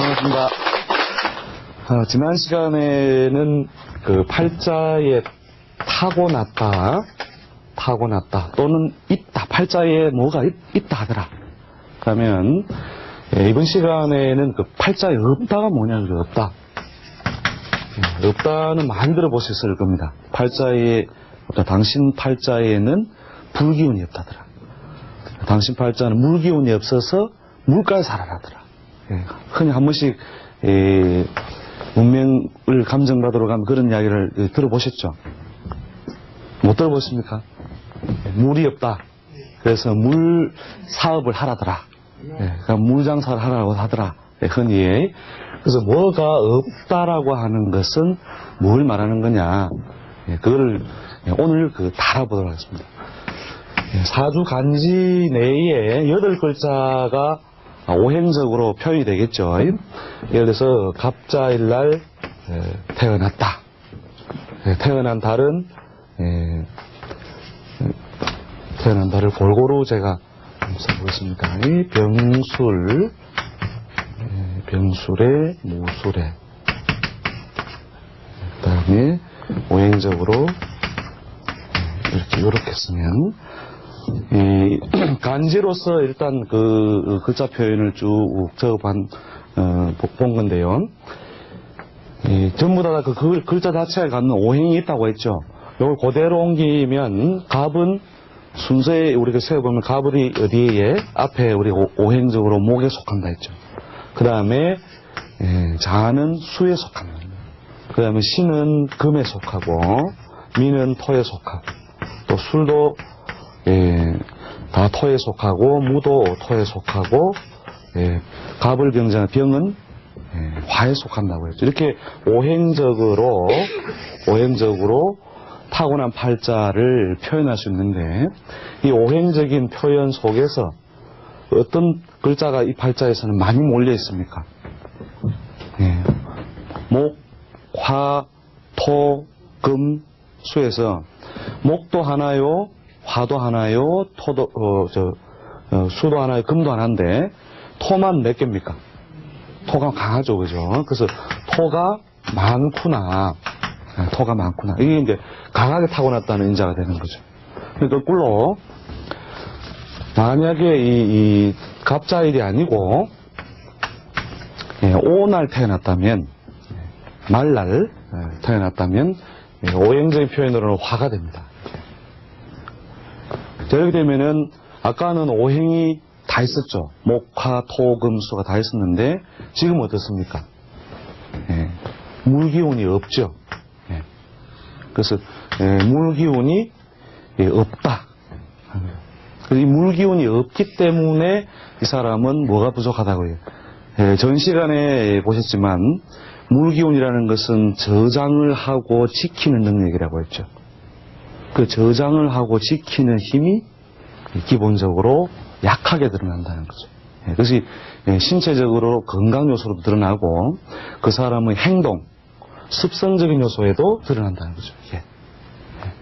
반갑습니다. 아, 지난 시간에는 그 팔자에 타고났다, 타고났다, 또는 있다, 팔자에 뭐가 있, 다 하더라. 그러면 예, 이번 시간에는 그 팔자에 없다가 뭐냐면 없다. 예, 없다는 많이 들어보셨을 겁니다. 팔자에, 어떤 당신 팔자에는 불기운이 없다더라. 당신 팔자는 물기운이 없어서 물가에 살아라더라. 예, 흔히 한 번씩 예, 운명을 감정받으러 가면 그런 이야기를 예, 들어보셨죠? 못 들어보십니까? 예, 물이 없다. 그래서 물 사업을 하라더라. 예, 그러니까 물 장사를 하라고 하더라. 예, 흔히. 그래서 뭐가 없다라고 하는 것은 뭘 말하는 거냐. 예, 그거를 예, 오늘 그 달아보도록 하겠습니다. 예, 사주 간지 내에 여덟 글자가 오행적으로 표현이 되겠죠. 예를 들어서 갑자일 날 에, 태어났다. 예, 태어난 달은 예, 태어난 달을 골고루 제가. 이 병술, 예, 병술에 무술에 그 다음에 오행적으로 예, 이렇게 이렇게 쓰면 이 간지로서 일단 그 글자 표현을 쭉 적어본 어, 본 건데요. 이 전부 다 그 글자 자체에 갖는 오행이 있다고 했죠. 이걸 그대로 옮기면 갑은 순서에 우리가 세어보면 갑이 어디에 앞에 우리 오- 오행적으로 목에 속한다 했죠. 그 다음에 자는 수에 속합니다. 그 다음에 신은 금에 속하고 미는 토에 속하고 또 술도 예, 다 토에 속하고 무도 토에 속하고 예, 갑을 병자는 병은 예, 화에 속한다고 했죠. 이렇게 오행적으로 오행적으로 타고난 팔자를 표현할 수 있는데 이 오행적인 표현 속에서 어떤 글자가 이 팔자에서는 많이 몰려 있습니까? 예, 목, 화, 토, 금, 수에서 목도 하나요, 화도 하나요, 토도, 어, 저, 어, 수도 하나요, 금도 하나인데, 토만 몇 개입니까? 토가 강하죠, 그죠? 그래서 토가 많구나. 네, 토가 많구나. 이게 이제 강하게 타고났다는 인자가 되는 거죠. 그러니까 꿀로, 만약에 이, 이 갑자일이 아니고, 예, 오날 태어났다면, 예, 말날 예, 태어났다면, 예, 오행적인 표현으로는 화가 됩니다. 자, 이렇게 되면은 아까는 오행이 다 있었죠. 목화, 토, 금수가 다 있었는데 지금 어떻습니까? 예, 물기운이 없죠. 예. 그래서 예, 물기운이 예, 없다. 이 물기운이 없기 때문에 이 사람은 뭐가 부족하다고요. 예, 전 시간에 보셨지만 물기운이라는 것은 저장을 하고 지키는 능력이라고 했죠. 그 저장을 하고 지키는 힘이 기본적으로 약하게 드러난다는 거죠. 예, 그것이 예, 신체적으로 건강 요소로 드러나고 그 사람의 행동, 습성적인 요소에도 드러난다는 거죠. 예. 예.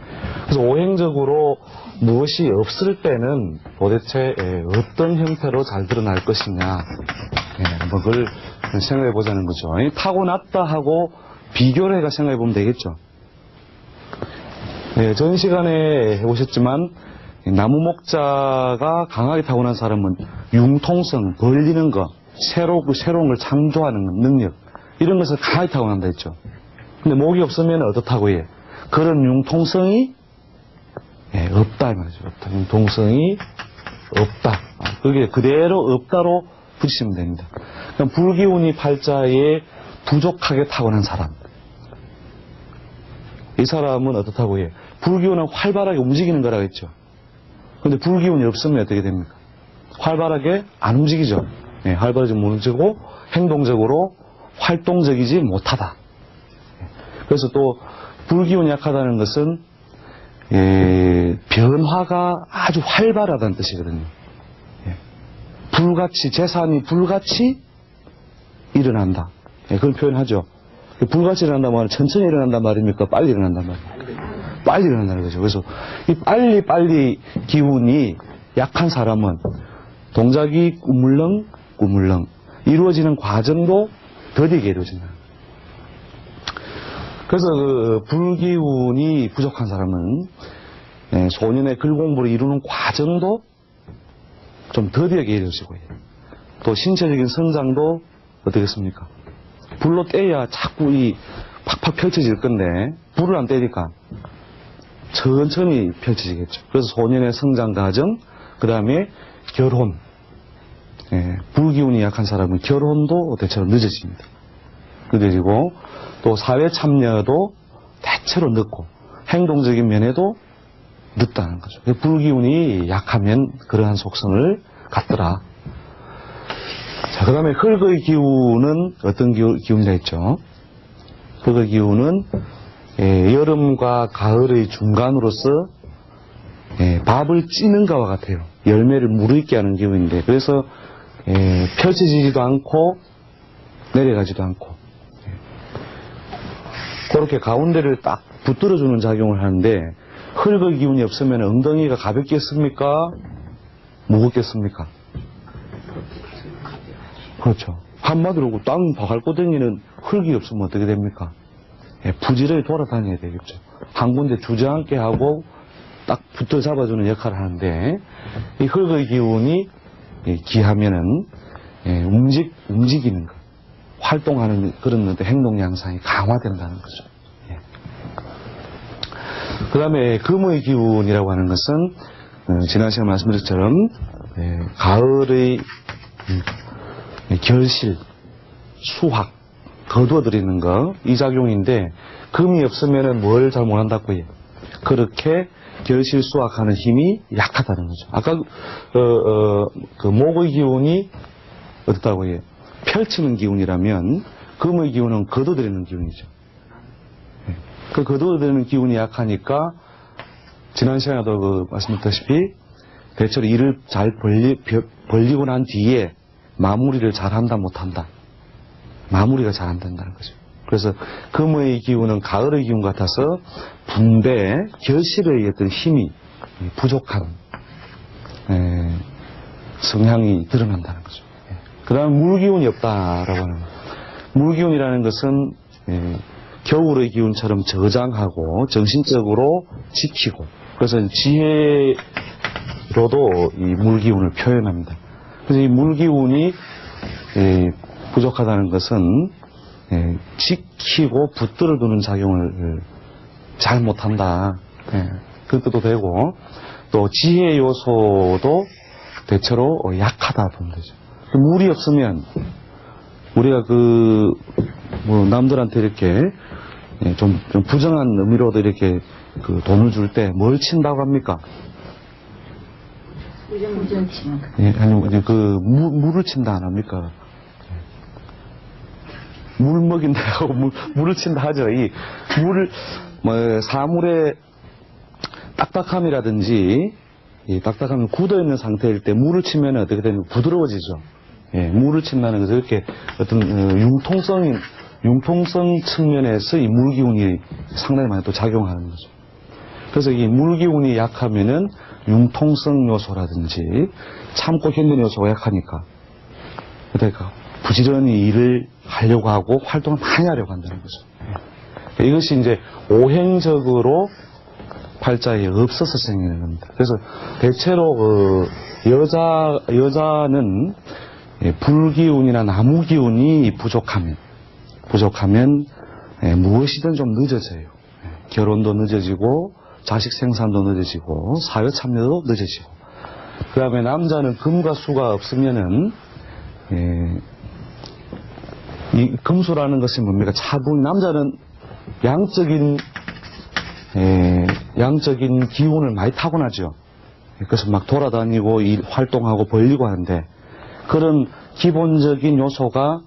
그래서 오행적으로 무엇이 없을 때는 도대체 예, 어떤 형태로 잘 드러날 것이냐, 예, 뭐 그걸 생각해 보자는 거죠. 이 타고났다 하고 비교를 해가 생각해 보면 되겠죠. 네, 전 시간에 해보셨지만 이 나무 목자가 강하게 타고난 사람은 융통성, 벌리는 것, 새로, 그 새로운 걸 창조하는 능력 이런 것을 강하게 타고난다 했죠. 근데 목이 없으면 어떻다고 해? 그런 융통성이 예, 없다 이 말이죠. 없다. 융통성이 없다. 아, 그게 그대로 없다로 붙이시면 됩니다. 그럼 불기운이 팔자에 부족하게 타고난 사람. 이 사람은 어떻다고 해? 불기운은 활발하게 움직이는 거라고 했죠. 근데 불기운이 없으면 어떻게 됩니까? 활발하게 안 움직이죠. 예, 활발하지 못하고 행동적으로 활동적이지 못하다. 예, 그래서 또 불기운이 약하다는 것은 예, 변화가 아주 활발하다는 뜻이거든요. 예, 불같이 재산이 불같이 일어난다. 예, 그런 표현하죠. 불같이 일어난다 말은 천천히 일어난단 말입니까? 빨리 일어난단 말입니까? 빨리 일어난다는 거죠. 그래서 이 빨리 빨리 기운이 약한 사람은 동작이 꾸물렁 꾸물렁 이루어지는 과정도 더디게 이루어진다. 그래서 그 불기운이 부족한 사람은 예, 소년의 글 공부를 이루는 과정도 좀 더디하게 이루어지고요. 또 신체적인 성장도 어떻겠습니까? 불로 떼야 자꾸 이 팍팍 펼쳐질 건데 불을 안 떼니까 천천히 펼쳐지겠죠. 그래서 소년의 성장 과정, 그 다음에 결혼. 예, 불기운이 약한 사람은 결혼도 대체로 늦어집니다. 늦어지고 또 사회 참여도 대체로 늦고 행동적인 면에도 늦다는 거죠. 불기운이 약하면 그러한 속성을 갖더라. 자, 그 다음에 흙의 기운은 어떤 기운, 기운이라 했죠? 흙의 기운은 예, 여름과 가을의 중간으로서 예, 밥을 찌는 것과 같아요. 열매를 무르익게 하는 기운인데 그래서 예, 펼쳐지지도 않고 내려가지도 않고 예. 그렇게 가운데를 딱 붙들어주는 작용을 하는데 흙의 기운이 없으면 엉덩이가 가볍겠습니까? 무겁겠습니까? 그렇죠. 한마디로 땅 바갈고댕이는 흙이 없으면 어떻게 됩니까? 예, 부지런히 돌아다녀야 되겠죠. 한 군데 주저앉게 하고 딱 붙어 잡아주는 역할을 하는데 이 흙의 기운이 예, 기하면은 예, 움직 움직이는 것, 활동하는 그런 행동 양상이 강화된다는 거죠. 예. 그다음에 금의 기운이라고 하는 것은 어, 지난 시간 말씀드린 것처럼 예, 가을의 음, 예, 결실, 수확, 거두어들이는 거, 이 작용인데, 금이 없으면은 뭘잘 못한다고요? 그렇게 결실 수확하는 힘이 약하다는 거죠. 아까, 어, 어, 그 목의 기운이 어떻다고요? 펼치는 기운이라면, 금의 기운은 거두어들이는 기운이죠. 예. 그 거두어들이는 기운이 약하니까, 지난 시간에도 그 말씀드렸다시피, 대체로 일을 잘 벌리, 벌리고 난 뒤에 마무리를 잘 한다 못한다. 마무리가 잘 안 된다는 거죠. 그래서 금의 기운은 가을의 기운 같아서 분배, 결실의 어떤 힘이 부족한 에, 성향이 드러난다는 거죠. 그 다음 물기운이 없다라고 하는. 물기운이라는 것은 에, 겨울의 기운처럼 저장하고 정신적으로 지키고 그래서 지혜로도 이 물기운을 표현합니다. 그래서 이 물기운이 에, 부족하다는 것은 예, 지키고 붙들어두는 작용을 잘 못한다. 예, 그것도 되고 또 지혜 요소도 대체로 약하다 보면 되죠. 물이 없으면 우리가 그 뭐 남들한테 이렇게 예, 좀, 좀 부정한 의미로도 이렇게 그 돈을 줄 때 뭘 친다고 합니까? 예, 아니, 이제 그, 무, 물을 친다 안 합니까? 물 먹인다 하고 물, 물을 친다 하죠. 이 물을, 뭐, 사물의 딱딱함이라든지, 이 딱딱함이 굳어 있는 상태일 때 물을 치면 어떻게 되냐면 부드러워지죠. 예, 물을 친다는 것은 이렇게 어떤 어, 융통성인, 융통성 측면에서 이 물기운이 상당히 많이 또 작용하는 거죠. 그래서 이 물기운이 약하면은 융통성 요소라든지 참고 견디는 요소가 약하니까 그러니까 부지런히 일을 하려고 하고 활동을 많이 하려고 한다는 거죠. 예. 이것이 이제 오행적으로 팔자에 없어서 생기는 겁니다. 그래서 대체로 그 여자 여자는 예, 불기운이나 나무 기운이 부족하면 부족하면 예, 무엇이든 좀 늦어져요. 예, 결혼도 늦어지고 자식 생산도 늦어지고 사회 참여도 늦어지고 그 다음에 남자는 금과 수가 없으면은 예, 이 금수라는 것이 뭡니까? 차분 남자는 양적인 예, 양적인 기운을 많이 타고나죠. 그래서 막 돌아다니고 일 활동하고 벌리고 하는데 그런 기본적인 요소가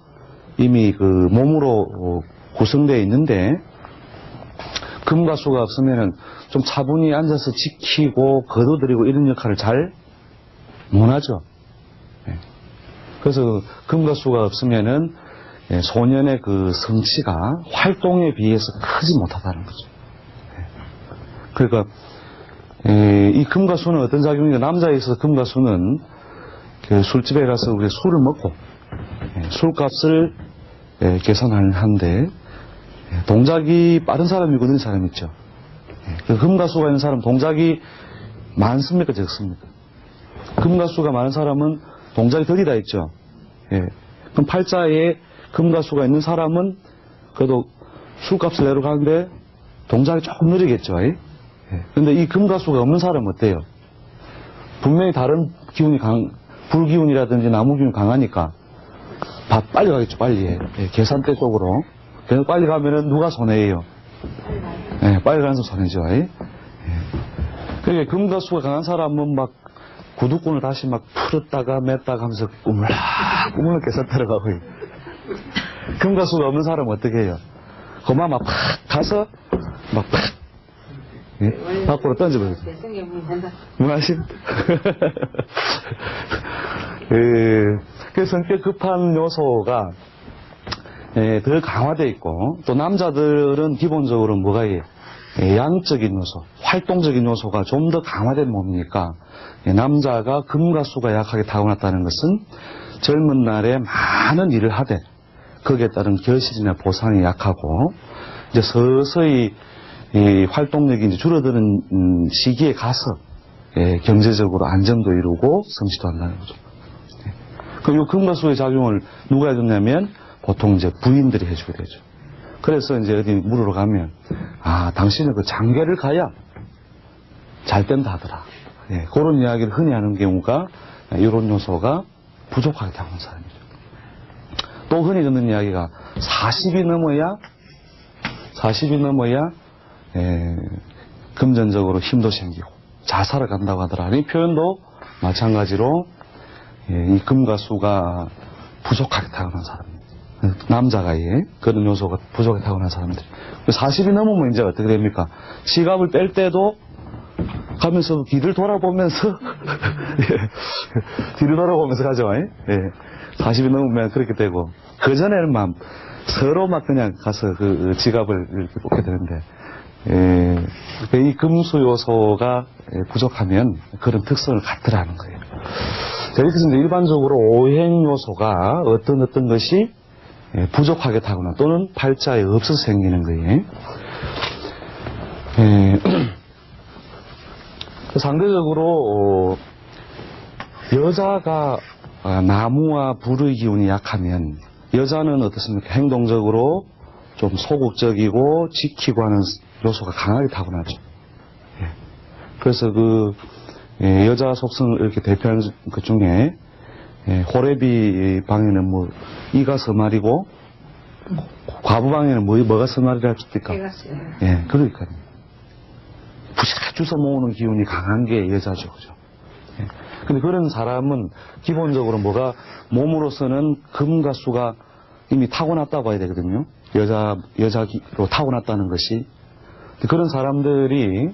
이미 그 몸으로 어, 구성되어 있는데 금과 수가 없으면은 좀 차분히 앉아서 지키고 거둬들이고 이런 역할을 잘 못하죠. 예. 그래서 금과 수가 없으면은 예, 소년의 그 성취가 활동에 비해서 크지 못하다는 거죠. 예. 그러니까 예, 이 금과 수는 어떤 작용이냐 남자에 있어서 금과 수는 그 술집에 가서 우리 술을 먹고 예, 술값을 예, 계산하는데 예, 동작이 빠른 사람이고 느린 사람이 있죠. 예, 그 금가수가 있는 사람 동작이 많습니까 적습니까? 금가수가 많은 사람은 동작이 덜이다 있죠. 예. 그럼 팔자에 금가수가 있는 사람은 그래도 술값을 내러 가는데 동작이 조금 느리겠죠. 예. 근데 이 금가수가 없는 사람은 어때요? 분명히 다른 기운이 강, 불기운이라든지 나무 기운이 강하니까 바- 빨리 가겠죠, 빨리. 예, 계산대 쪽으로. 그래서 빨리 가면은 누가 손해예요? 예, 빨리 가는 사람 손해죠. 예. 그러니까 금가수가 강한 사람은 막 구두꾼을 다시 막 풀었다가 맸다가 하면서 꿈을, 꿈을 계산 들어가고. 금가수가 없는 사람은 어떻게 해요? 그만 막팍 가서 막 팍, 예? 밖으로 던져버려요. 문하신? 그, 그 성격 급한 요소가 예, 더 강화되어 있고 또 남자들은 기본적으로 뭐가 예, 예, 양적인 요소, 활동적인 요소가 좀 더 강화된 몸이니까 예, 남자가 금과 수가 약하게 타고났다는 것은 젊은 날에 많은 일을 하되 거기에 따른 결실이나 보상이 약하고 이제 서서히 이 활동력이 이제 줄어드는 음, 시기에 가서 예, 경제적으로 안정도 이루고 성취도 한다는 거죠. 예. 그럼 이 금가수의 작용을 누가 해줬냐면 보통 이제 부인들이 해주게 되죠. 그래서 이제 어디 물으러 가면 아 당신은 그 장계를 가야 잘 된다 하더라. 예, 그런 이야기를 흔히 하는 경우가 이런 요소가 부족하게 당한 사람이죠. 또 흔히 듣는 이야기가 40이 넘어야 40이 넘어야 예, 금전적으로 힘도 생기고 자살을 간다고 하더라. 이 표현도 마찬가지로 예, 이 금과 수가 부족하게 타고난 사람입니다. 남자가 예, 그런 요소가 부족하게 타고난 사람들. 40이 넘으면 이제 어떻게 됩니까? 지갑을 뺄 때도 가면서 뒤를 돌아보면서 예, 뒤를 돌아보면서 가죠. 예. 40이 넘으면 그렇게 되고 그 전에는 막 서로 막 그냥 가서 그 지갑을 이렇게 뽑게 되는데 예, 이 금수 요소가 예, 부족하면 그런 특성을 갖더라는 거예요. 이제 일반적으로 오행 요소가 어떤 어떤 것이 예, 부족하게 타거나 또는 팔자에 없어서 생기는 거예요. 예, 상대적으로 어, 여자가 아, 나무와 불의 기운이 약하면 여자는 어떻습니까? 행동적으로 좀 소극적이고 지키고 하는 요소가 강하게 타고나죠. 예. 그래서 그 예, 여자 속성을 이렇게 대표하는 것 중에 예, 호래비 방에는 뭐 이가 서말이고 과부 방에는 뭐, 뭐가 서말이라 했습니까? 예, 그러니까요. 부시가 주워 모으는 기운이 강한 게 여자죠, 그죠? 예. 근데 그런 사람은 기본적으로 뭐가 몸으로서는 금과 수가 이미 타고났다고 봐야 되거든요. 여자, 여자로 타고났다는 것이. 그런 사람들이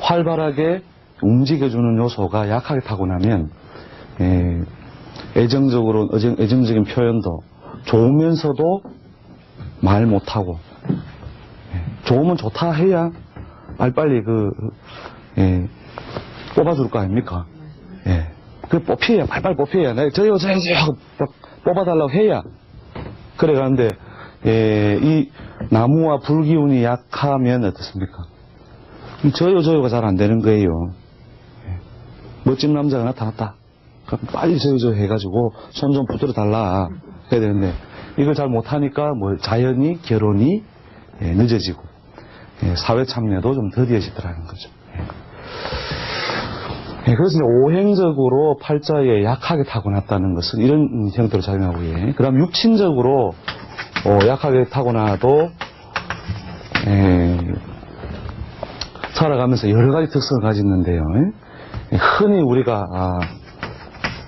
활발하게 움직여주는 요소가 약하게 타고나면, 예, 애정적으로, 애정, 애정 적인 표현도 좋으면서도 말 못하고, 예, 좋으면 좋다 해야 빨리빨리 그, 예, 뽑아줄 거 아닙니까? 예. 그 뽑혀야, 팔팔 뽑혀야. 저요, 저요 하고 막 뽑아달라고 해야. 그래 가는데, 예, 이 나무와 불기운이 약하면 어떻습니까? 이 저요, 저요가 잘 안 되는 거예요. 예. 멋진 남자가 나타났다. 빨리 저요 해가지고 손 좀 붙들어 달라. 해야 되는데, 이걸 잘 못하니까 뭐 자연히 결혼이 예, 늦어지고, 예, 사회 참여도 좀 더디어지더라는 거죠. 예. 예, 그래서 이제 오행적으로 팔자에 약하게 타고났다는 것은 이런 형태로 작용하고, 예. 그 다음 육친적으로, 어, 약하게 타고나도, 예, 살아가면서 여러 가지 특성을 가지는데요. 예. 흔히 우리가, 아,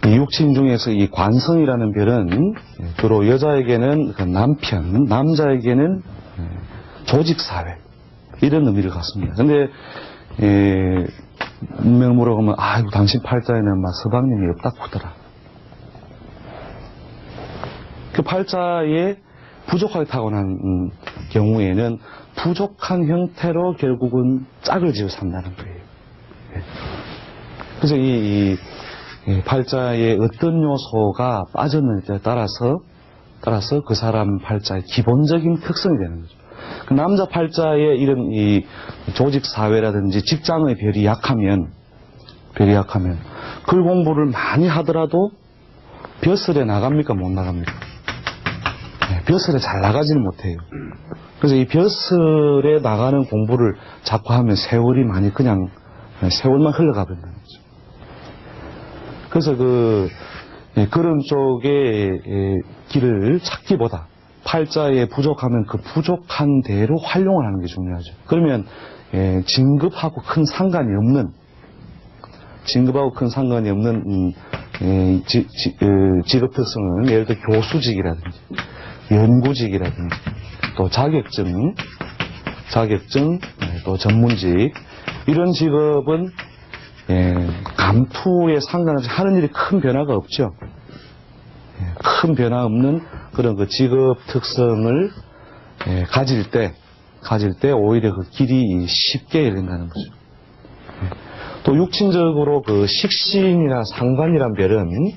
이 육친 중에서 이 관성이라는 별은 예, 주로 여자에게는 그 남편, 남자에게는 예, 조직사회, 이런 의미를 갖습니다. 근데, 예, 문명을 물어보면, 아이고, 당신 팔자에는 막 서방님이 없다 하더라. 그 팔자에 부족하게 타고난 음, 경우에는 부족한 형태로 결국은 짝을 지어 산다는 거예요. 예. 그래서 이, 이, 예, 팔자에 어떤 요소가 빠졌는지에 따라서 따라서 그 사람 팔자의 기본적인 특성이 되는 거죠. 그 남자 팔자의 이런 이 조직 사회라든지 직장의 별이 약하면 별이 약하면 글 공부를 많이 하더라도 벼슬에 나갑니까 못 나갑니까? 네, 벼슬에 잘 나가지는 못해요. 그래서 이 벼슬에 나가는 공부를 자꾸 하면 세월이 많이 그냥 세월만 흘러가 버린다는 거죠. 그래서 그 예, 그런 쪽의 예, 길을 찾기보다 팔자에 부족하면 그 부족한 대로 활용을 하는 게 중요하죠. 그러면 예, 진급하고 큰 상관이 없는 진급하고 큰 상관이 없는 음, 예, 지, 지, 어, 직업 특성은 예를 들어 교수직이라든지 연구직이라든지 또 자격증 자격증 예, 또 전문직 이런 직업은 예, 감투에 상관없이 하는 일이 큰 변화가 없죠. 예, 큰 변화 없는 그런 그 직업 특성을 예, 가질 때, 가질 때 오히려 그 길이 쉽게 열린다는 거죠. 예, 또 육친적으로 그 식신이나 상관이란 별은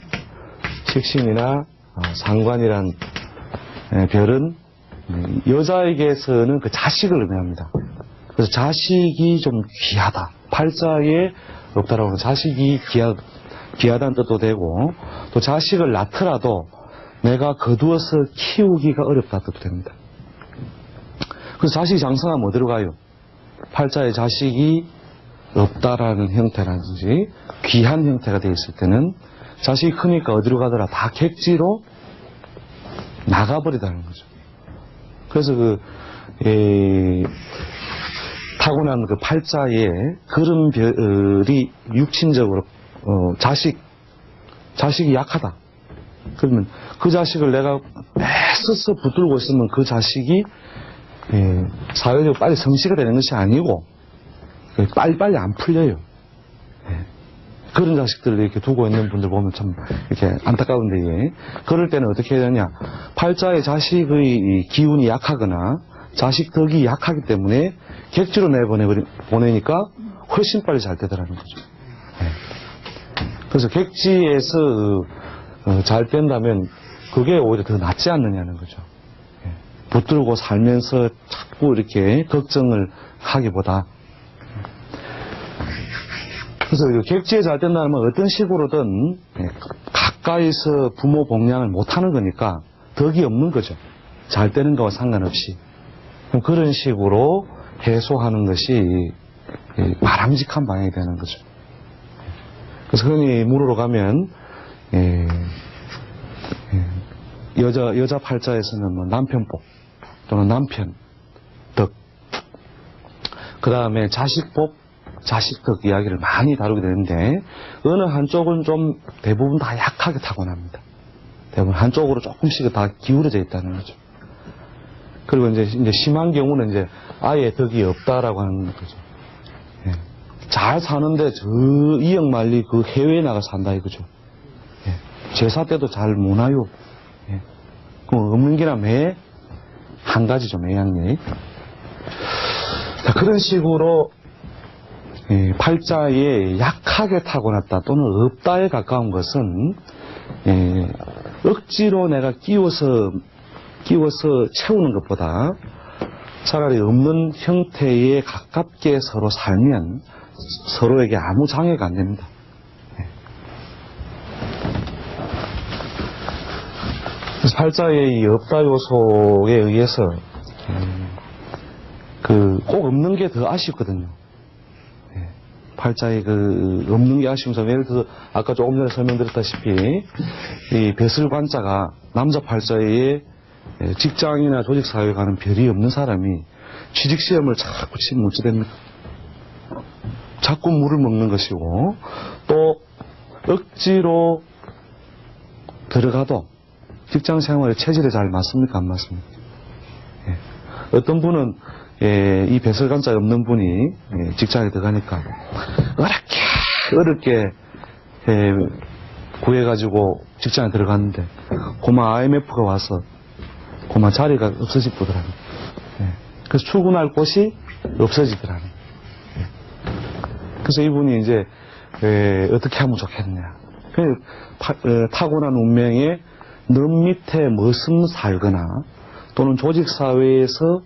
식신이나 어, 상관이란 예, 별은 음, 여자에게서는 그 자식을 의미합니다. 그래서 자식이 좀 귀하다. 팔자에 하면 자식이 귀하, 귀하다는 뜻도 되고 또 자식을 낳더라도 내가 거두어서 키우기가 어렵다 뜻도 됩니다. 그래서 자식이 장성하면 어디로 가요? 팔자에 자식이 없다라는 형태라든지 귀한 형태가 되어 있을 때는 자식이 크니까 어디로 가더라 다 객지로 나가버리다는 거죠. 그래서 그, 에, 타고난 그 팔자에 그런 별이 육친적으로 어, 자식 자식이 약하다. 그러면 그 자식을 내가 애써서 붙들고 있으면 그 자식이 예, 사회적으로 빨리 성취가 되는 것이 아니고 예, 빨리빨리 안 풀려요. 예. 그런 자식들을 이렇게 두고 있는 분들 보면 참 이렇게 안타까운데 예. 그럴 때는 어떻게 해야 되냐 팔자의 자식의 이 기운이 약하거나 자식 덕이 약하기 때문에 객지로 내보내 보내니까 훨씬 빨리 잘 되더라는 거죠. 예. 그래서 객지에서 어, 잘 된다면 그게 오히려 더 낫지 않느냐는 거죠. 예. 붙들고 살면서 자꾸 이렇게 걱정을 하기보다 그래서 이 객지에 잘 된다면 어떤 식으로든 예, 가까이서 부모 봉양을 못하는 거니까 덕이 없는 거죠. 잘 되는 거와 상관없이. 그런 식으로 해소하는 것이 예, 바람직한 방향이 되는 거죠. 그래서 흔히 물으러 가면 예, 예, 여자 여자 팔자에서는 뭐 남편복 또는 남편 덕, 그 다음에 자식복, 자식덕 이야기를 많이 다루게 되는데 어느 한쪽은 좀 대부분 다 약하게 타고납니다. 대부분 한쪽으로 조금씩 다 기울어져 있다는 거죠. 그리고 이제, 이제 심한 경우는 이제 아예 덕이 없다라고 하는 거죠. 예. 잘 사는데 저 이역 말리 그 해외에 나가 산다 이거죠. 예. 제사 때도 잘 못 와요. 예. 그럼 없는 게나 매? 한 가지죠, 매양리. 자, 그런 식으로 예, 팔자에 약하게 타고났다 또는 없다에 가까운 것은 예, 억지로 내가 끼워서 끼워서 채우는 것보다 차라리 없는 형태에 가깝게 서로 살면 서로에게 아무 장애가 안 됩니다. 예. 팔자의 이 없다 요소에 의해서 그 꼭 없는 게 더 아쉽거든요. 예. 팔자에 그 없는 게 아쉬운 예를 들어서 아까 조금 전에 설명드렸다시피 이 배슬 관자가 남자 팔자에 예, 직장이나 조직사회에 가는 별이 없는 사람이 취직시험을 자꾸 치면 어찌 됩니까? 자꾸 물을 먹는 것이고 또 억지로 들어가도 직장 생활에 체질에 잘 맞습니까? 안 맞습니까? 예. 어떤 분은 예, 이 배설관자 없는 분이 예, 직장에 들어가니까 어렵게 어렵게 예, 구해가지고 직장에 들어갔는데 고마 IMF가 와서 고마 자리가 없어질 거더라고요. 예. 그래서 출근할 곳이 없어지더라고요. 예. 그래서 이분이 이제 에, 어떻게 하면 좋겠냐. 그 타, 어, 타고난 운명에 넌 밑에 머슴 살거나 또는 조직사회에서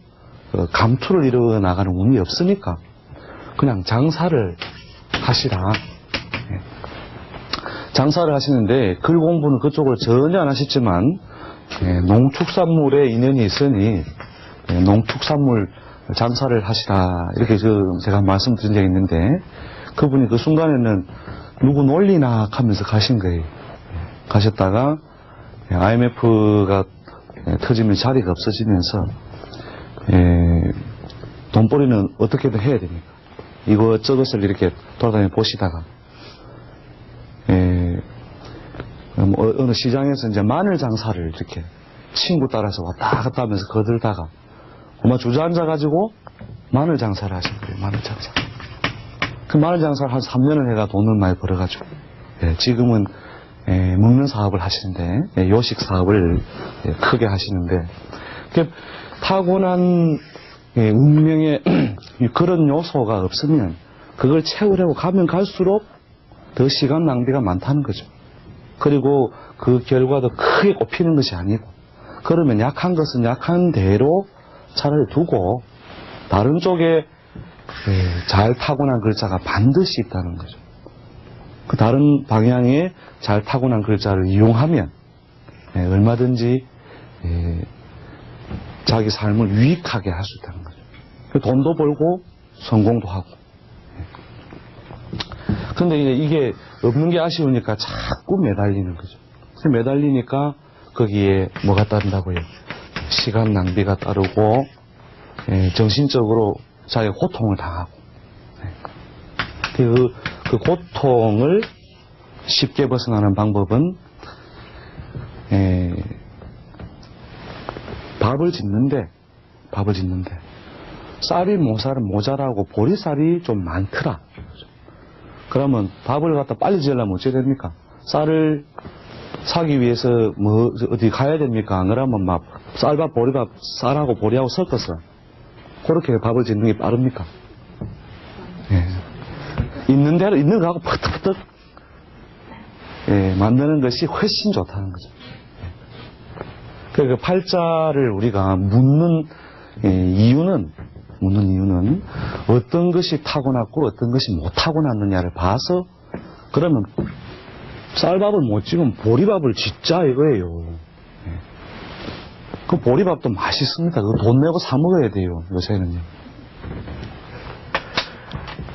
어, 감투를 이루어 나가는 운이 없으니까 그냥 장사를 하시라. 예. 장사를 하시는데 글 공부는 그쪽을 전혀 안 하셨지만 예, 농축산물에 인연이 있으니 예, 농축산물 장사를 하시라 이렇게 저- 제가 말씀드린 적이 있는데 그분이 그 순간에는 누구 놀리나 하면서 가신 거예요. 예, 가셨다가 IMF가 터지면 자리가 없어지면서 예, 돈벌이는 어떻게든 해야 됩니까? 이것저것을 이렇게 돌아다니 보시다가 어- 어느 시장에서 이제 마늘 장사를 이렇게 친구 따라서 왔다 갔다 하면서 거들다가 엄마 주저앉아 가지고 마늘 장사를 하신 거예요. 마늘 장사. 그 마늘 장사를 한 3년을 해가 돈을 많이 벌어가지고 예, 지금은 예, 먹는 사업을 하시는데 예, 요식 사업을 예, 크게 하시는데 그 타고난 예, 운명에 이 그런 요소가 없으면 그걸 채우려고 가면 갈수록 더 시간 낭비가 많다는 거죠. 그리고 그 결과도 크게 꼽히는 것이 아니고 그러면 약한 것은 약한 대로 차라리 두고 다른 쪽에 예, 잘 타고난 글자가 반드시 있다는 거죠. 그 다른 방향에 잘 타고난 글자를 이용하면 예, 얼마든지 예, 자기 삶을 유익하게 할 수 있다는 거죠. 그 돈도 벌고 성공도 하고. 근데 이제 이게 없는 게 아쉬우니까 자꾸 매달리는 거죠. 매달리니까 거기에 뭐가 따른다고요? 시간 낭비가 따르고 예, 정신적으로 자기 고통을 당하고 예. 그, 그 고통을 쉽게 벗어나는 방법은 예, 밥을 짓는데 밥을 짓는데 쌀이 모자라, 모자라고 보리쌀이 좀 많더라. 그러면 밥을 갖다 빨리 지으려면 어찌 됩니까? 쌀을 사기 위해서 뭐 어디 가야 됩니까? 안 그러면 막 쌀밥, 보리밥, 쌀하고 보리하고 섞어서 그렇게 밥을 짓는 게 빠릅니까? 예. 있는 대로 있는 거하고 퍼뜩퍼뜩 예, 만드는 것이 훨씬 좋다는 거죠. 그 팔자를 우리가 묻는 예, 이유는 묻는 이유는 어떤 것이 타고났고 어떤 것이 못 타고났느냐를 봐서 그러면 쌀밥을 못 지으면 보리밥을 짓자 이거예요. 예. 그 보리밥도 맛있습니다. 그거 돈 내고 사 먹어야 돼요. 요새는요.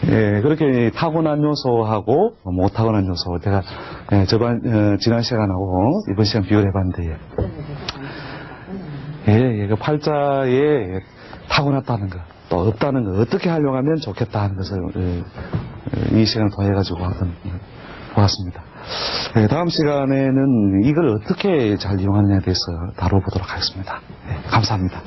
예, 그렇게 타고난 요소하고 못 타고난 요소 제가 예, 저번 어, 지난 시간하고 이번 시간 비교를 해봤는데 예, 예, 그 팔자에 타고났다는 거, 또 없다는 거, 어떻게 활용하면 좋겠다 하는 것을, 예, 예, 이 시간을 통해가지고 한번 보았습니다. 예, 다음 시간에는 이걸 어떻게 잘 이용하느냐에 대해서 다뤄보도록 하겠습니다. 예, 감사합니다.